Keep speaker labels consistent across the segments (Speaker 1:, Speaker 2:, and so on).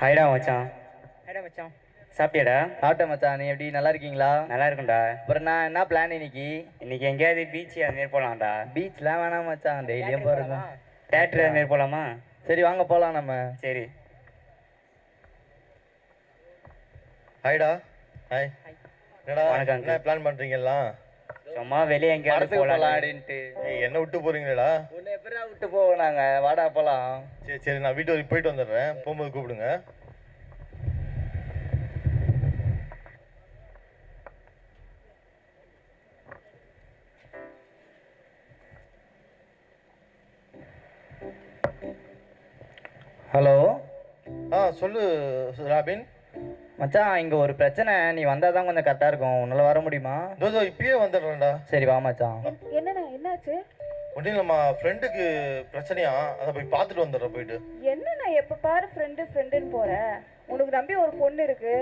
Speaker 1: ஹாய்டா மச்சான்.
Speaker 2: ஹேடா மச்சான்.
Speaker 1: சாப்பிட்டியாடா?
Speaker 2: சாப்பிட்டேன் மச்சான். நீ எப்படி நல்லா இருக்கீங்களா?
Speaker 1: நல்லா இருக்கும்டா
Speaker 2: அப்புறம் நான் என்ன பிளான் இன்னைக்கு?
Speaker 1: இன்னைக்கு எங்கேயாவது பீச் அது மாரி போகலாம்டா
Speaker 2: பீச்லாம் வேணாம் மச்சான். டெய்லியும் போகிறது
Speaker 1: தேட்டர் அது மாரி போகலாமா
Speaker 2: சரி வாங்க போகலாம் நம்ம.
Speaker 1: சரி.
Speaker 3: ஹாய்டா ஹாய் என்னடா
Speaker 1: வணக்கம்
Speaker 3: பிளான் பண்றீங்களா
Speaker 1: சும்மா வெளியே எங்கேயாவது
Speaker 2: அப்படின்ட்டு
Speaker 3: என்ன விட்டு போறீங்களா?
Speaker 2: உன்னை எப்படா விட்டு போவோம் நாங்கள் வாடா போகலாம்
Speaker 3: சரி சரி நான் வீட்டு வரைக்கும் போயிட்டு வந்துடுறேன். போகும்போது கூப்பிடுங்க.
Speaker 2: ஹலோ?
Speaker 3: ஆ சொல்லு ராபின்.
Speaker 2: மச்சான் இங்கே ஒரு பிரச்சனை. நீ வந்தால் தான் கொஞ்சம் கரெக்டாக இருக்கும். உன்னால் வர முடியுமா?
Speaker 3: இதோ இப்பயே வந்துடுறேன்டா.
Speaker 2: சரி வா மச்சான்.
Speaker 4: என்னண்ணா என்னாச்சு?
Speaker 3: ஒன்றும் நம்ம ஃப்ரெண்டுக்கு பிரச்சனையா? அதை போய் பார்த்துட்டு வந்துடுறேன் போயிட்டு.
Speaker 4: என்னண்ணா எப்ப பாரு ஃப்ரெண்டு ஃப்ரெண்டுன்னு போற. உனக்கு நம்பி ஒரு பொண்ணு இருக்கு.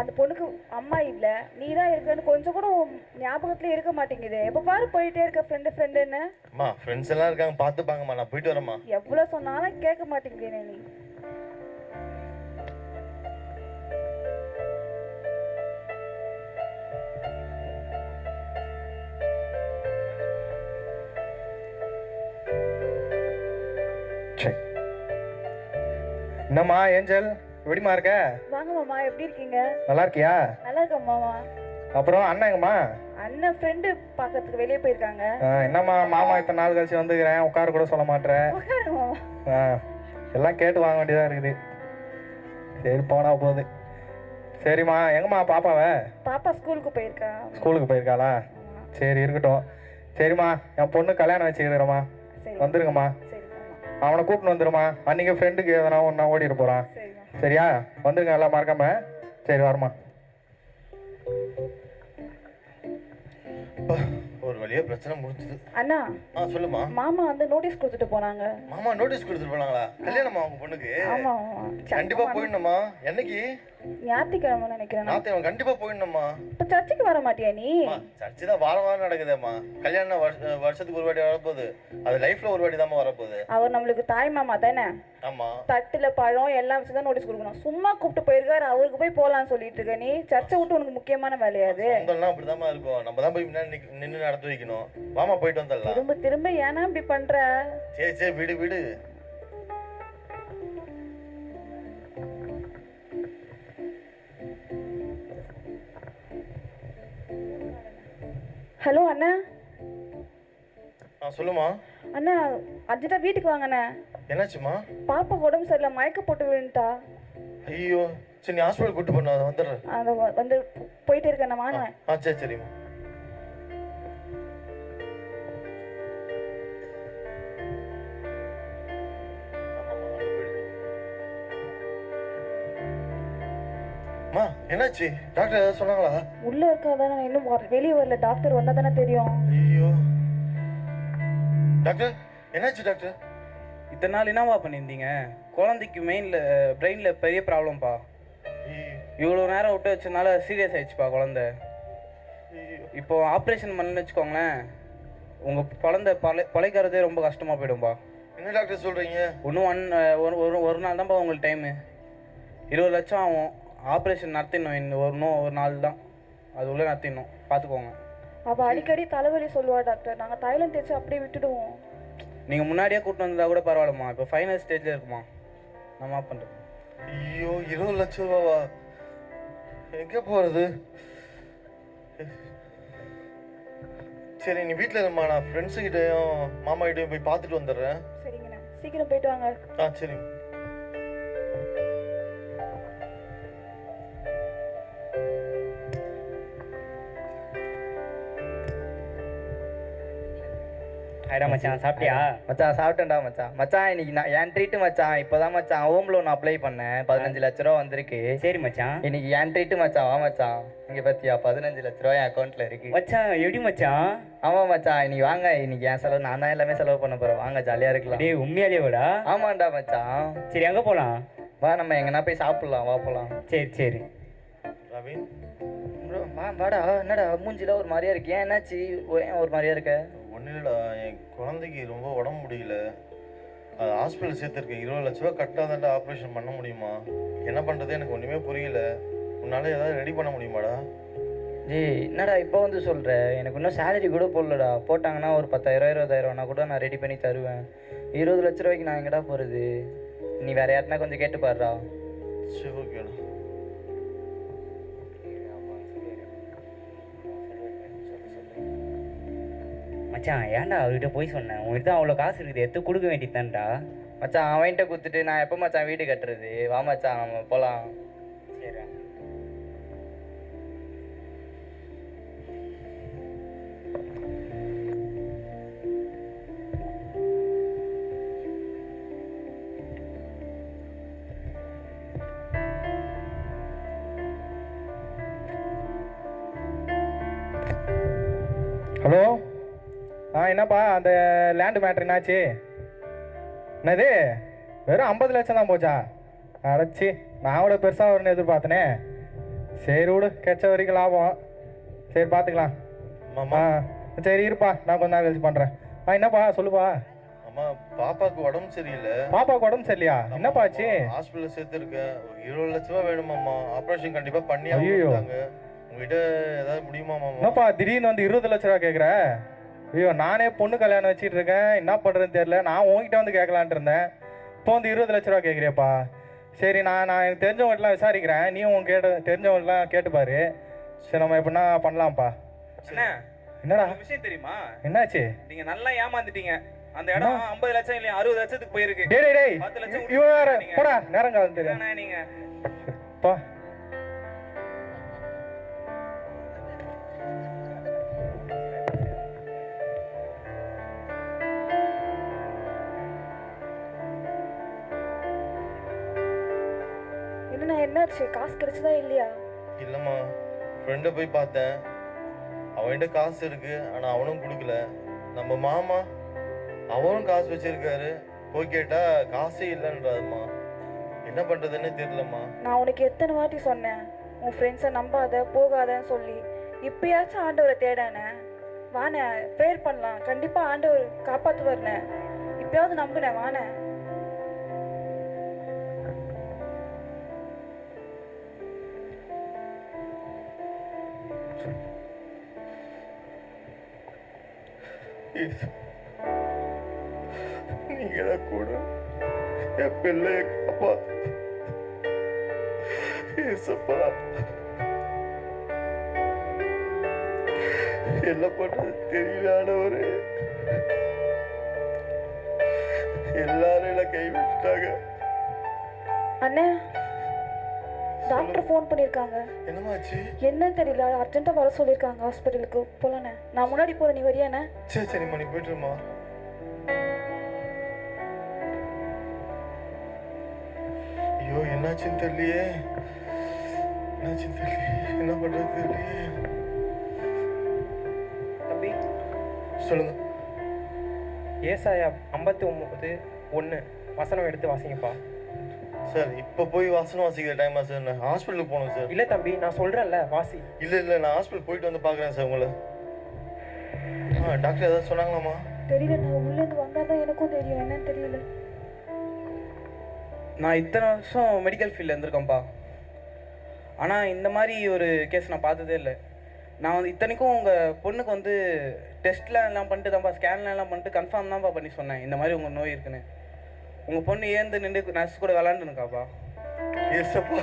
Speaker 4: அந்த பொண்ணுக்கு அம்மா இல்ல. நீ தான் இருக்கன்னு கொஞ்சம் கூட உன் ஞாபகத்துல இருக்க மாட்டேங்குது. எப்ப பாரு போயிட்டே இருக்க ஃப்ரெண்டு ஃப்ரெண்டுன்னு
Speaker 3: அம்மா ஃப்ரெண்ட்ஸ் எல்லாம் இருக்காங்க பார்த்துப்பாங்கம்மா. நான் போயிட்டு வரேம்மா.
Speaker 4: எவ்வளவு சொன்னாலும் கேட்க மாட்டேங்கிறேனே நீ.
Speaker 5: என்னம்மா ஏஞ்சல்? எப்படிம்மா இருக்க?
Speaker 4: வாங்க மாமா எப்படி இருக்கீங்க?
Speaker 5: நல்லா இருக்கியா?
Speaker 4: நல்லா இருக்கேன் மாமா.
Speaker 5: அப்புறம் அண்ணன் எங்கம்மா?
Speaker 4: அண்ணன் ஃப்ரெண்டு பார்க்கறதுக்கு வெளியே போயிருக்காங்க.
Speaker 5: என்னம்மா மாமா இத்தனை நாள் கழிச்சு வந்துக்கிறேன். உட்கார கூட சொல்ல மாட்டேன் எல்லாம் கேட்டு வாங்க வேண்டியதா இருக்குது. சரி போனா போகுது சரிம்மா எங்கம்மா பாப்பாவ?
Speaker 4: பாப்பா ஸ்கூலுக்கு போயிருக்கா
Speaker 5: ஸ்கூலுக்கு போயிருக்காளா? சரி இருக்கட்டும். சரிம்மா என் பொண்ணு கல்யாணம் வச்சுக்கிறேம்மா. வந்துருங்கம்மா. அவனை கூப்பிட்டு வந்துருமா அன்னைக்கு ஃப்ரெண்டுக்கு எதனா ஒன்றா ஓடிட்டு போகிறான் சரியா? வந்துருங்க எல்லாம் மறக்காம. சரி வரமா
Speaker 3: ஒரு வழியா பிரச்சனை முடிஞ்சது.
Speaker 4: அண்ணா
Speaker 3: ஆ சொல்லுமா
Speaker 4: மாமா வந்து நோட்டீஸ் கொடுத்துட்டு போனாங்க.
Speaker 3: மாமா நோட்டீஸ் கொடுத்துட்டு போனாங்களா? கல்யாணமா அவங்க பொண்ணுக்கு?
Speaker 4: ஆமா ஆமா
Speaker 3: கண்டிப்பா போயிடணுமா என்னைக்கு?
Speaker 4: ஞாயிற்றுக்கிழமை நினைக்கிறேன்
Speaker 3: அவன் கண்டிப்பா போயிடணுமா
Speaker 4: இப்ப சர்ச்சுக்கு வர மாட்டியா நீ?
Speaker 3: சர்ச்சு தான் வாரம் வாரம் நடக்குதேம்மா. கல்யாணம் வருஷ- வருஷத்துக்கு ஒரு வாட்டி வரப்போகுது. அது லைஃப்ல ஒரு வாட்டி தாம்மா வரப்போகுது.
Speaker 4: அவர் நம்மளுக்கு தாய் மாமா தானே?
Speaker 3: ஆமா.
Speaker 4: தட்டுல பழம் எல்லாம் வச்சு தான் நோட்டீஸ் கொடுக்கணும். சும்மா கூப்பிட்டு போயிருக்காரு அவருக்கு போய் போலாம்னு சொல்லிட்டு இருக்க. நீ சர்ச்சை விட்டு உனக்கு முக்கியமான வேலையாது
Speaker 3: சொந்தம்லாம் அப்படிதாம்மா இருக்கும். நம்ம தான் போய் நின்னு நடத்தி வைக்கணும். வாமா போயிட்டு வந்துடலாம்.
Speaker 4: திரும்ப திரும்ப ஏன்னா இப்படி பண்ற?
Speaker 3: சரி சரி விடு விடு.
Speaker 4: ஹலோ அண்ணா.
Speaker 3: ஆ சொல்லுமா
Speaker 4: அண்ணா அர்ஜென்ட்டா வீட்டுக்கு வாங்கண்ணே.
Speaker 3: என்னாச்சுமா
Speaker 4: பாப்பா உடம்பு சரியில்லை மயக்க போட்டு விழுந்துட்டா.
Speaker 3: ஐயோ சரி நீ ஹாஸ்பிட்டல் கூட்டு பண்ண வந்துடுறேன்.
Speaker 4: அந்த வ- வந்து போயிட்டே இருக்கேன் வாங்க.
Speaker 3: ஆ சரி சரிம்மா. என்னாச்சு? டாக்டர் ஏதாவது சொன்னாங்களா?
Speaker 4: உள்ள இருக்காதானே இன்னும் வர- வெளியே வரல. டாக்டர் வந்தா தானே தெரியும்.
Speaker 3: ஐயோ. டாக்டர் என்னாச்சு டாக்டர்
Speaker 6: இத்தனை நாள் என்னவா பண்ணியிருந்தீங்க? குழந்தைக்கு மெயினில் பிரெயினில் பெரிய ப்ராப்ளம்ப்பா
Speaker 3: ஐயோ,
Speaker 6: இவ்வளோ நேரம் விட்டு வச்சனால சீரியஸ் ஆயிடுச்சுப்பா குழந்தை.
Speaker 3: ஐயோ.
Speaker 6: இப்போ ஆப்ரேஷன் பண்ணு வச்சுக்கோங்களேன். உங்கள் குழந்தை பழை பழைக்கிறதே ரொம்ப கஷ்டமாக போயிடும்பா.
Speaker 3: என்ன டாக்டர் சொல்றீங்க?
Speaker 6: இன்னும் ஒன் ஒரு ஒரு ஒரு நாள் தான்ப்பா உங்களுக்கு டைமு இருபது லட்சம் ஆகும். ஆப்ரேஷன் நடத்திடணும். இன்னும் ஒரு இன்னும் ஒரு நாள் தான். அது உள்ளே நடத்திடணும். பார்த்துக்கோங்க.
Speaker 4: அவ அடிக்கடி தலைவலி சொல்லுவா டாக்டர். நாங்க தைலம் தேய்ச்சி அப்படியே விட்டுடுவோம்.
Speaker 6: நீங்கள் முன்னாடியே கூப்பிட்டு வந்ததா கூட பரவாயில்லம்மா. இப்போ ஃபைனல் ஸ்டேஜில் இருக்குமா? நம்ம பண்ணுறோம்
Speaker 3: ஐயோ இருபது லட்சம் ரூபாவா? எங்க போறது? சரி நீ வீட்டில் இருமா. நான் ஃப்ரெண்ட்ஸு கிட்டயும் மாமா கிட்டயும் போய் பார்த்துட்டு வந்துடுறேன்.
Speaker 4: சரிங்கண்ணா. சீக்கிரம் போயிட்டு வாங்க.
Speaker 3: ஆ சரி
Speaker 1: ஹாய்டா மச்சான் சாப்பிட்டியா?
Speaker 2: மச்சான் சாப்பிட்டேன்டா மச்சான். மச்சான் இன்னைக்கு நான் என் ட்ரீட்டு மச்சான் இப்போதான் மச்சான் ஹோம் லோன் அப்ளை பண்ணேன். பதினஞ்சு லட்ச ரூபா வந்திருக்கு.
Speaker 1: சரி மச்சான்.
Speaker 2: இன்னைக்கு என் ட்ரீட்டு மச்சான் வா மச்சான். இங்க பாத்தியா பதினஞ்சு லட்ச ரூபா என் அக்கௌண்ட்ல இருக்கு.
Speaker 1: மச்சான் எப்படி மச்சான்?
Speaker 2: ஆமா மச்சான் இன்னைக்கு வாங்க இன்னைக்கு என் செலவு நான் தான் எல்லாமே செலவு பண்ண போறேன். வாங்க ஜாலியா இருக்கலாம்.
Speaker 1: டேய் உண்மையாலேவாடா
Speaker 2: ஆமாண்டா மச்சான்.
Speaker 1: சரி எங்கே போகலாம்
Speaker 2: வா நம்ம எங்கன்னா போய் சாப்பிடலாம் வா போலாம்.
Speaker 1: சரி சரி.
Speaker 3: ரவீன்?
Speaker 2: ப்ரோ வா வாடா என்னடா மூஞ்சில ஒரு மாதிரியா இருக்கு. ஏன் என்னாச்சு? ஒரு மாதிரியா இருக்க?
Speaker 3: இல்லைடா என் குழந்தைக்கு ரொம்ப உடம்பு முடியல. அது ஹாஸ்பிட்டல் சேர்த்துருக்கேன். இருபது லட்ச ரூபா கட்டாதாண்டா ஆப்ரேஷன் பண்ண முடியுமா? என்ன பண்ணுறது எனக்கு ஒன்றுமே புரியல. உன்னால ஏதாவது ரெடி பண்ண முடியுமாடா?
Speaker 2: ஜி என்னடா இப்போ வந்து சொல்கிற எனக்கு இன்னும் சேலரி கூட போடலடா. போட்டாங்கன்னா ஒரு பத்தாயிரம் இருபதாயிரம்னா கூட நான் ரெடி பண்ணி தருவேன். இருபது லட்ச ரூபாய்க்கு நான் எங்கடா போகிறது நீ வேற யாருன்னா கொஞ்சம் கேட்டு பாருடா
Speaker 3: சரி ஓகேடா
Speaker 1: மச்சான் ஏன்டா அவர்கிட்ட போய் சொன்னேன் உங்ககிட்ட தான் அவ்வளோ காசு இருக்குது எடுத்து கொடுக்க வேண்டியதுதான்டா.
Speaker 2: மச்சான் அவன்கிட்ட கொடுத்துட்டு நான் எப்போ மச்சான் வீடு கட்டுறது? வா மச்சான் நம்ம போகலாம்
Speaker 1: சரி
Speaker 5: ஹலோ? என்னப்பா அந்த லேண்டு மேட்ரு என்னாச்சு? என்னது? வெறும் ஐம்பது லட்சம் தான் போச்சா? அடைச்சி நான் கூட பெருசாக வரும்னு எதிர்பார்த்தனே. சரி விடு கிடைச்ச வரைக்கும் லாபம். சரி பார்த்துக்கலாம்
Speaker 3: மாமா
Speaker 5: சரி இருப்பா நான் கொஞ்ச நேரம் கழிச்சு பண்ணுறேன் ஆ என்னப்பா சொல்லுப்பா.
Speaker 3: அம்மா பாப்பாவுக்கு உடம்பு சரியில்லை.
Speaker 5: பாப்பாவுக்கு உடம்பு சரியில்லையா? என்னப்பா ஆச்சு?
Speaker 3: ஹாஸ்பிட்டல் சேர்த்துருக்கேன் இருபது லட்ச ரூபா வேணுமாம்மா. ஆப்ரேஷன் கண்டிப்பா பண்ணி. ஆகுங்க உங்ககிட்ட ஏதாவது முடியுமா மாமா
Speaker 5: என்னப்பா திடீர்னு வந்து இருபது லட்ச ரூபா கேட்குற ஐயோ நானே பொண்ணு கல்யாணம் வச்சிட்டு இருக்கேன் என்ன பண்ணுறதுன்னு தெரியல. நான் உன்கிட்ட வந்து கேட்கலான்ட்டு இருந்தேன். இப்போ வந்து இருபது லட்ச ரூபா கேட்குறியப்பா. சரி நான் நான் எனக்கு தெரிஞ்சவங்கள்ட்டலாம் விசாரிக்கிறேன். நீ உன் கேட்டு தெரிஞ்சவங்கள்ட்டலாம் கேட்டுப்பாரு. சரி நம்ம எப்படின்னா பண்ணலாம்ப்பா. என்னடா?
Speaker 7: விஷயம் தெரியுமா?
Speaker 5: என்னாச்சு?
Speaker 7: நீங்க நல்லா ஏமாந்துட்டீங்க. அந்த இடம் ஐம்பது லட்சம் இல்லையா? அறுபது லட்சத்துக்கு போயிருக்கு.
Speaker 5: டேய் டேய்
Speaker 7: பத்து லட்சம்.
Speaker 5: போடா நேரம் காலம் தெரியும்.
Speaker 7: நீங்க.
Speaker 4: என்னாச்சு காசு கிடைச்சதா இல்லையா?
Speaker 3: இல்லம்மா ஃப்ரெண்டை போய் பார்த்தேன். அவன்கிட்ட காசு இருக்கு ஆனா அவனும் கொடுக்கல. நம்ம மாமா அவரும் காசு வச்சிருக்காரு. போய் கேட்டா காசே இல்லைன்றாருமா என்ன பண்றதுன்னே தெரியலம்மா.
Speaker 4: நான் உனக்கு எத்தனை வாட்டி சொன்னேன் உன் ஃப்ரெண்ட்ஸை நம்பாத போகாதன்னு சொல்லி. இப்பயாச்சும் ஆண்டவரை தேடானே வானே ப்ரேயர் பண்ணலாம் கண்டிப்பாக ஆண்டவர் காப்பாற்றுவார்ண்ணே இப்பயாவது நம்புனேன் வானே.
Speaker 3: நீங்க தான் கூட என் பிள்ளைய காப்பாத்து ஏசப்பா. என்ன பண்றது தெரியலானவரு எல்லாரும் என்ன கைவிட்டாங்க
Speaker 4: அண்ணா. டாக்டர் ஃபோன் பண்ணியிருக்காங்க.
Speaker 3: என்னமாச்சு?
Speaker 4: என்னன்னு தெரியல. அர்ஜென்ட்டாக வர சொல்லியிருக்காங்க ஹாஸ்பிட்டலுக்கு. போகலாண்ணே நான் முன்னாடி போகிறேன் நீ வரியாண்ணே
Speaker 3: சரி சரிம்மா நீ போயிட்டுருமா ஐயோ என்னாச்சுன்னு தெரியலையே. என்னாச்சுன்னு தெரியலையே. என்ன பண்றது தெரியலையே.
Speaker 8: தம்பி.
Speaker 3: சொல்லுங்க.
Speaker 8: ஏசாயா ஐம்பத்தி ஒம்பது ஒன்று. வசனம் எடுத்து வாசிங்கப்பா.
Speaker 3: சார் இப்போ போய் வாசனம் வாசிக்கிற டைமா சார் நான் ஹாஸ்பிட்டலுக்கு போகணும் சார்.
Speaker 8: இல்லை தம்பி நான் சொல்கிறேன்ல வாசி.
Speaker 3: இல்லை இல்லை நான் ஹாஸ்பிட்டல் போயிட்டு வந்து பார்க்குறேன் சார் உங்களை. ஆ டாக்டர் ஏதாவது சொன்னாங்களாம்மா?
Speaker 4: தெரியல நான் உள்ளேருந்து வந்தால் தான் எனக்கும் தெரியும். என்னன்னு தெரியல.
Speaker 6: நான் இத்தனை வருஷம் மெடிக்கல் ஃபீல்டில் இருந்திருக்கேன்ப்பா. ஆனால் இந்த மாதிரி ஒரு கேஸ் நான் பார்த்ததே இல்லை. நான் வந்து இத்தனைக்கும் உங்கள் பொண்ணுக்கு வந்து டெஸ்ட்லாம் எல்லாம் பண்ணிட்டு தான்ப்பா ஸ்கேன்லாம் எல்லாம் பண்ணிட்டு கன்ஃபார்ம் தான்ப்பா பண்ணி சொன்னேன். இந்த மாதிரி உங்கள் நோய் இருக்குன்னு. உங்கள் பொண்ணு ஏந்து நின்று நர்ஸ் கூட விளாண்டுனுக்காப்பா.
Speaker 3: ஏசப்பா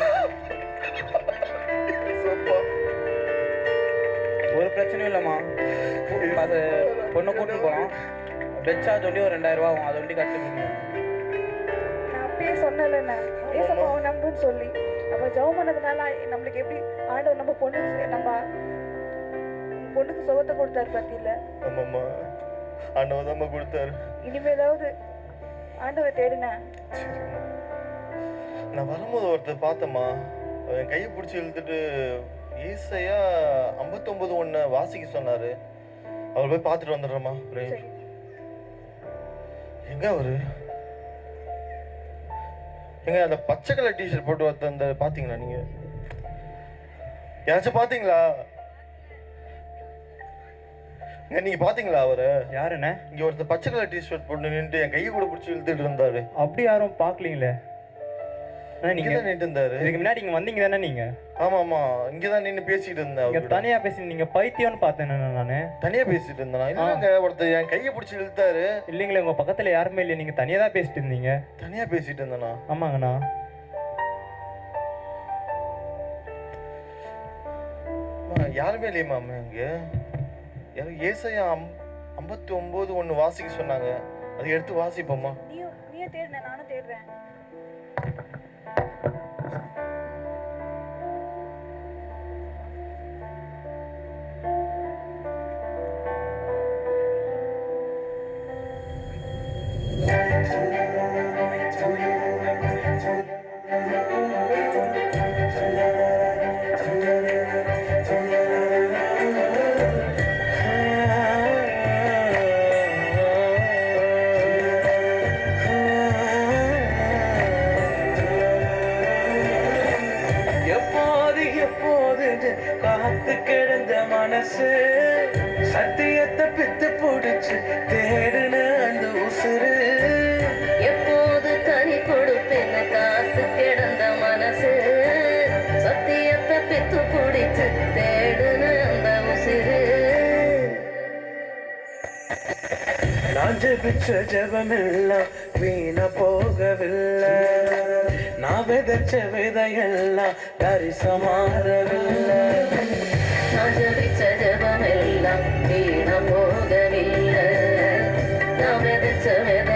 Speaker 6: ஒரு பிரச்சனையும் இல்லைம்மா. அது பொண்ணை கூட்டின்னு போகலாம் பெட் சார்ஜ் ஒண்டி ஒரு ரெண்டாயிரம் ரூபா ஆகும். அதை ஒண்டி கட்டுங்க.
Speaker 4: நான் அப்பயே அவன் நம்புன்னு சொல்லி. நம்ம ஜெபம் பண்ணதுனால நம்மளுக்கு எப்படி ஆண்டவர் நம்ம பொண்ணுக்கு நம்ம பொண்ணுக்கு சுகத்தை கொடுத்தாரு பத்தியில
Speaker 3: ஆமாம்மா. ஆண்டவர் தான்மா கொடுத்தாரு.
Speaker 4: இனிமேலாவது ஆண்டவரை தேடுனேன்.
Speaker 3: நான் வரும்போது ஒருத்தர் பார்த்தேம்மா என் கையை பிடிச்சி இழுத்துட்டு ஈஸையா ஐம்பத்தொம்பது ஒன்று வாசிக்க சொன்னாரு. அவர் போய் பார்த்துட்டு
Speaker 4: சரி.
Speaker 3: எங்க அவரு? எங்க அந்த பச்சை கலர் டிஷர்ட் போட்டு அந்த பாத்தீங்களா நீங்க? யாராச்சும் பாத்தீங்களா நீங்க பாத்தீங்களா அவரு?
Speaker 8: யாருண்ணே?
Speaker 3: இங்க ஒருத்தர் பச்சை கலர் டிஷர்ட் போட்டு நின்று என் கையை கூட பிடிச்சி இழுத்துட்டு இருந்தாரு.
Speaker 8: அப்படி யாரும் பார்க்கலீங்களே அண்ணா
Speaker 3: இங்க
Speaker 8: நீங்க
Speaker 3: தான் நின்று இருந்தாரு
Speaker 8: இதுக்கு முன்னாடி இங்க வந்தீங்க தானே நீங்க?
Speaker 3: ஆமா ஆமா இங்கதான் நின்று பேசிட்டு இருந்தேன்
Speaker 8: இங்க
Speaker 3: அவர்கிட்ட.
Speaker 8: தனியா பேசி நீங்க பைத்தியம்னு பார்த்தேன் நானு.
Speaker 3: தனியா பேசிட்டு இருந்தானா? இல்லங்க ஒருத்தர் என் கையை பிடிச்சி இழுத்தாரு?
Speaker 8: இல்லைங்களே உங்க பக்கத்துல யாருமே இல்லையா நீங்க தனியா தான் பேசிட்டு இருந்தீங்க.
Speaker 3: தனியா பேசிட்டு இருந்தானா?
Speaker 8: ஆமாங்கண்ணா.
Speaker 3: யாருமே இல்லையம்மா அம்மா இங்க யாரும் ஏசையா ஐம்பத்தி ஒன்பது ஒன்று வாசிக்க சொன்னாங்க. அது எடுத்து வாசிப்போம்மா.
Speaker 4: நீயும் நீயும் தேடுன நானும் தேடுறேன்.
Speaker 9: காத்து கிடந்த மனசு சத்தியத்தை பித்து பிடிச்சு தேடுன அந்த உசுறு.
Speaker 10: எப்போது கனி கொடுப்பென? காத்து கிடந்த மனசு சத்தியத்தை பித்து பிடிச்சு தேடுன அந்த உசிறு.
Speaker 9: நான் ஜெபிச்ச ஜெபமெல்லாம் வீண போகவில்லை. நான் விதைச்ச விதையெல்லாம் தரிசமாறவில்லை.
Speaker 10: நான் ஜபிச்ச ஜபமெல்லாம் வீண போகவில்லை. நான் விதைச்ச
Speaker 9: விதை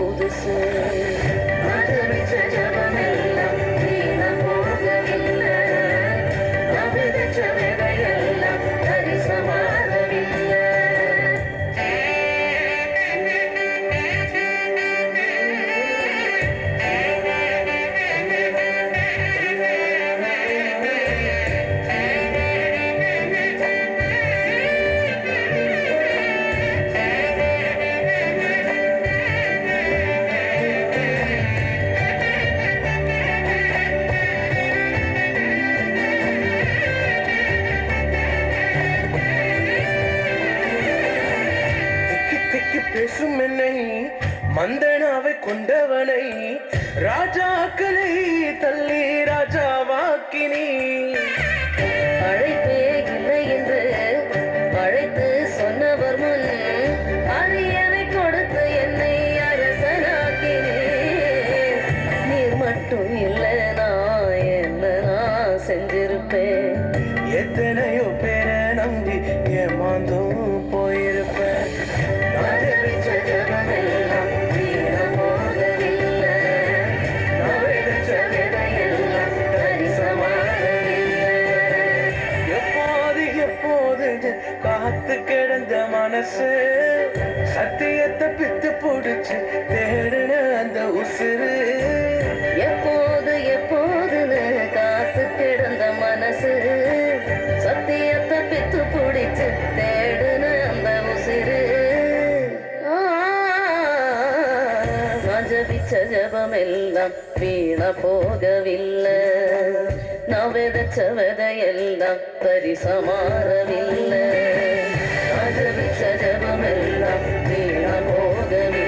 Speaker 9: odası. பேசும் என்னை மந்தனாவை கொண்டவனை ராஜாக்களை தள்ளி ராஜாவாக்கினி.
Speaker 10: அழைப்பே இல்லை என்று அழைத்து சொன்னவர் முன் அரியணை கொடுத்து என்னை அரசனாக்கினே. நீர் மட்டும் இல்லை நான் என்ன நான் செஞ்சிருப்பேன்.
Speaker 9: எத்தனையோ பேரை நம்பி ஏமாந்தும் மனசு சத்தியத்தை பித்து பிடிச்சு தேடுன அந்த உசுறு.
Speaker 10: எப்போது எப்போதுன்னு காத்து கிடந்த மனசு சத்தியத்தை பித்து பிடிச்சு தேடுன அந்த உசுறு. ஆ, நான் ஜபிச்ச ஜபமெல்லாம் வீண போகவில்லை. நான் விதைச்ச விதையெல்லாம் பரிசமாறவில்லை மெல்ல வீண போதவே